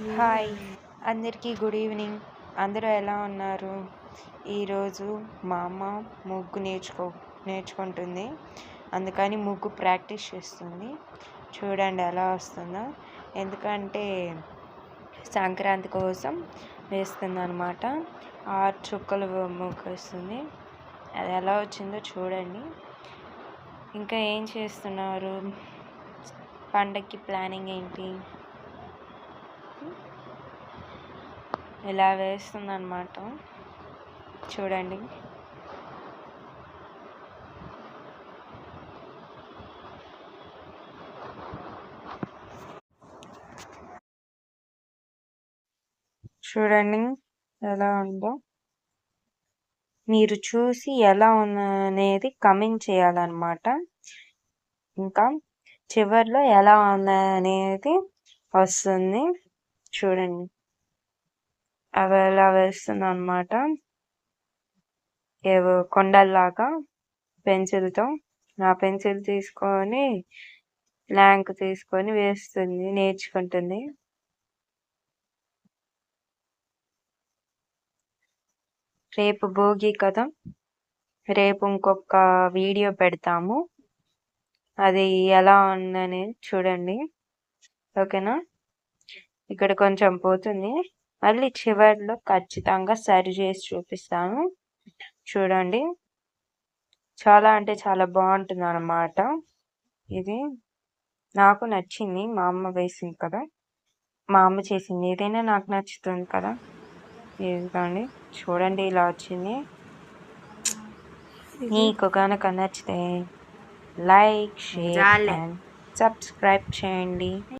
Hi. అందరికీ good evening. అందరూ ఎలా ఉన్నారు? ఈరోజు మా అమ్మ ముగ్గు నేర్చుకో నేర్చుకుంటుంది. అందుకని ముగ్గు ప్రాక్టీస్ చేస్తుంది. చూడండి ఎలా వస్తుందో. ఎందుకంటే సంక్రాంతి కోసం వేస్తుంది అనమాట ఆరు చుక్కలు ముగ్గు వస్తుంది. అది ఎలా వచ్చిందో చూడండి. ఇంకా ఏం చేస్తున్నారు? పండగకి ప్లానింగ్ ఏంటి? ఇలా వేస్తుంది అనమాట చూడండి. చూడండి ఎలా ఉందో. మీరు చూసి ఎలా అనేది కమెంట్ చేయాలన్నమాట. ఇంకా చివరిలో ఎలా ఉందనేది వస్తుంది. చూడండి. అవి ఎలా వేస్తుంది అనమాట ఏవో కొండల్లాగా పెన్సిల్తో ఆ పెన్సిల్ తీసుకొని ల్యాంక్ తీసుకొని వేస్తుంది నేర్చుకుంటుంది. రేపు భోగి కదా రేపు ఇంకొక వీడియో పెడతాము. అది ఎలా ఉందని చూడండి. ఓకేనా? ఇక్కడ కొంచెం పోతుంది. మళ్ళీ చివరిలో ఖచ్చితంగా సరి చేసి చూపిస్తాను. చూడండి. చాలా అంటే చాలా బాగుంటుంది అన్నమాట ఇది నాకు నచ్చింది. మా అమ్మ వేసింది కదా. మా అమ్మ చేసింది. ఏదైనా నాకు నచ్చుతుంది కదా. ఇదిగోండి. చూడండి ఇలా వచ్చింది. మీకు కనుక నచ్చితే లైక్ షేర్ అండ్ సబ్స్క్రైబ్ చేయండి.